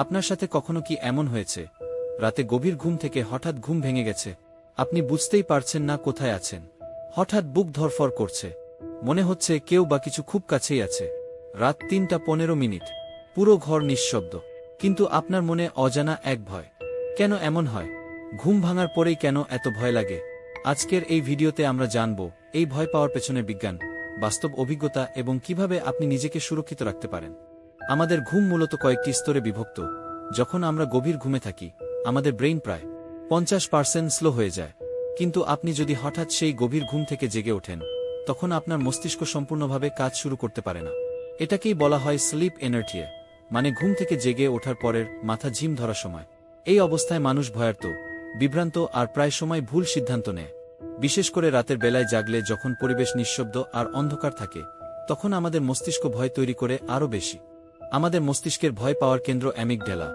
আপনার সাথে কখনো কি এমন হয়েছে? রাতে গভীর ঘুম থেকে হঠাৎ ঘুম ভেঙে গেছে। আপনি বুঝতেই পারছেন না কোথায় আছেন। হঠাৎ বুক ধরফর করছে। মনে হচ্ছে কেউ বা কিছু খুব কাছেই আছে। রাত তিনটা পনেরো মিনিট। পুরো ঘর নিঃশব্দ। কিন্তু আপনার মনে অজানা এক ভয়। কেন এমন হয়? ঘুম ভাঙার পরেই কেন এত ভয় লাগে? আজকের এই ভিডিওতে আমরা জানব, এই ভয় পাওয়ার পেছনে বিজ্ঞান, বাস্তব অভিজ্ঞতা এবং কীভাবে আপনি নিজেকে সুরক্ষিত রাখতে পারেন। আমাদের ঘুম মূলত কয়েকটি স্তরে বিভক্ত। যখন আমরা গভীর ঘুমে থাকি, আমাদের ব্রেইন প্রায় পঞ্চাশ পার্সেন্ট স্লো হয়ে যায়। কিন্তু আপনি যদি হঠাৎ সেই গভীর ঘুম থেকে জেগে ওঠেন, তখন আপনার মস্তিষ্ক সম্পূর্ণভাবে কাজ শুরু করতে পারে না। এটাকেই বলা হয় স্লিপ এনার্জিয়া মানে ঘুম থেকে জেগে ওঠার পরের মাথা ঝিম ধরার সময়। এই অবস্থায় মানুষ ভয়ার্ত, বিভ্রান্ত আর প্রায় সময় ভুল সিদ্ধান্ত নেয়। বিশেষ করে রাতের বেলায় জাগলে যখন পরিবেশ নিঃশব্দ আর অন্ধকার থাকে, তখন আমাদের মস্তিষ্ক ভয় তৈরি করে আরও বেশি। আমাদের মস্তিষ্কের ভয় পাওয়ার কেন্দ্র অ্যামিকডেলা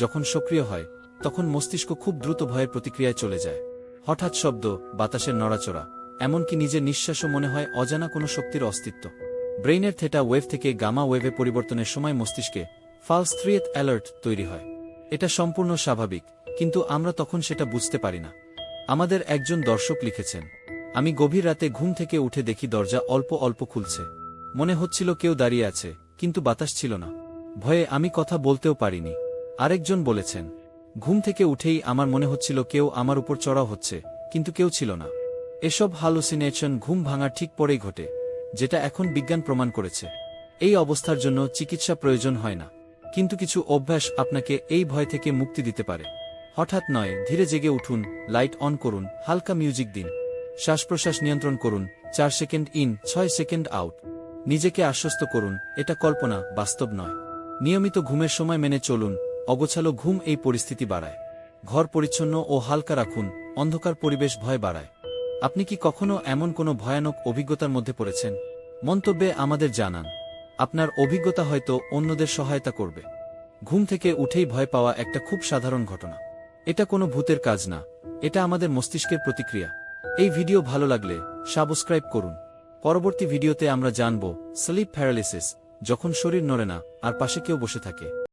যখন সক্রিয় হয়, তখন মস্তিষ্ক খুব দ্রুত ভয়ের প্রতিক্রিয়ায় চলে যায়। হঠাৎ শব্দ, বাতাসের নড়াচড়া, এমনকি নিজের নিঃশ্বাসও মনে হয় অজানা কোনো শক্তির অস্তিত্ব। ব্রেইনের থেটা ওয়েভ থেকে গামা ওয়েভে পরিবর্তনের সময় মস্তিষ্কে ফালস থ্রিয়েথ অ্যালার্ট তৈরি হয়। এটা সম্পূর্ণ স্বাভাবিক, কিন্তু আমরা তখন সেটা বুঝতে পারি না। আমাদের একজন দর্শক লিখেছেন, আমি গভীর রাতে ঘুম থেকে উঠে দেখি দরজা অল্প অল্প খুলছে। মনে হচ্ছিল কেউ দাঁড়িয়ে আছে, কিন্তু বাতাস ছিল না। ভয়ে আমি কথা বলতেও পারিনি। আরেকজন বলেছেন, ঘুম থেকে উঠেই আমার মনে হচ্ছিল কেউ আমার উপর চড়াও হচ্ছে, কিন্তু কেউ ছিল না। এসব হালুসিনেশন ঘুম ভাঙার ঠিক পরেই ঘটে, যেটা এখন বিজ্ঞান প্রমাণ করেছে। এই অবস্থার জন্য চিকিৎসা প্রয়োজন হয় না, কিন্তু কিছু অভ্যাস আপনাকে এই ভয় থেকে মুক্তি দিতে পারে। হঠাৎ নয়, ধীরে জেগে উঠুন লাইট অন করুন, হালকা মিউজিক দিন। শ্বাস প্রশ্বাস নিয়ন্ত্রণ করুন, চার সেকেন্ড ইন ছয় সেকেন্ড আউট নিজেকে আশ্বস্ত করুন, এটা কল্পনা, বাস্তব নয়। নিয়মিত ঘুমের সময় মেনে চলুন, অগোছালো ঘুম এই পরিস্থিতি বাড়ায়। ঘর পরিচ্ছন্ন ও হালকা রাখুন, অন্ধকার পরিবেশ ভয় বাড়ায়। আপনি কি কখনো এমন কোনো ভয়ানক অভিজ্ঞতার মধ্যে পড়েছেন? মন্তব্যে আমাদের জানান। আপনার অভিজ্ঞতা হয়তো অন্যদের সহায়তা করবে। ঘুম থেকে উঠেই ভয় পাওয়া একটা খুব সাধারণ ঘটনা। এটা কোনো ভূতের কাজ না, এটা আমাদের মস্তিষ্কের প্রতিক্রিয়া। এই ভিডিও ভালো লাগলে সাবস্ক্রাইব করুন। পরবর্তী ভিডিওতে আমরা জানব স্লিপ প্যারালিসিস যখন শরীর নড়ে না আর পাশে কেউ বসে থাকে।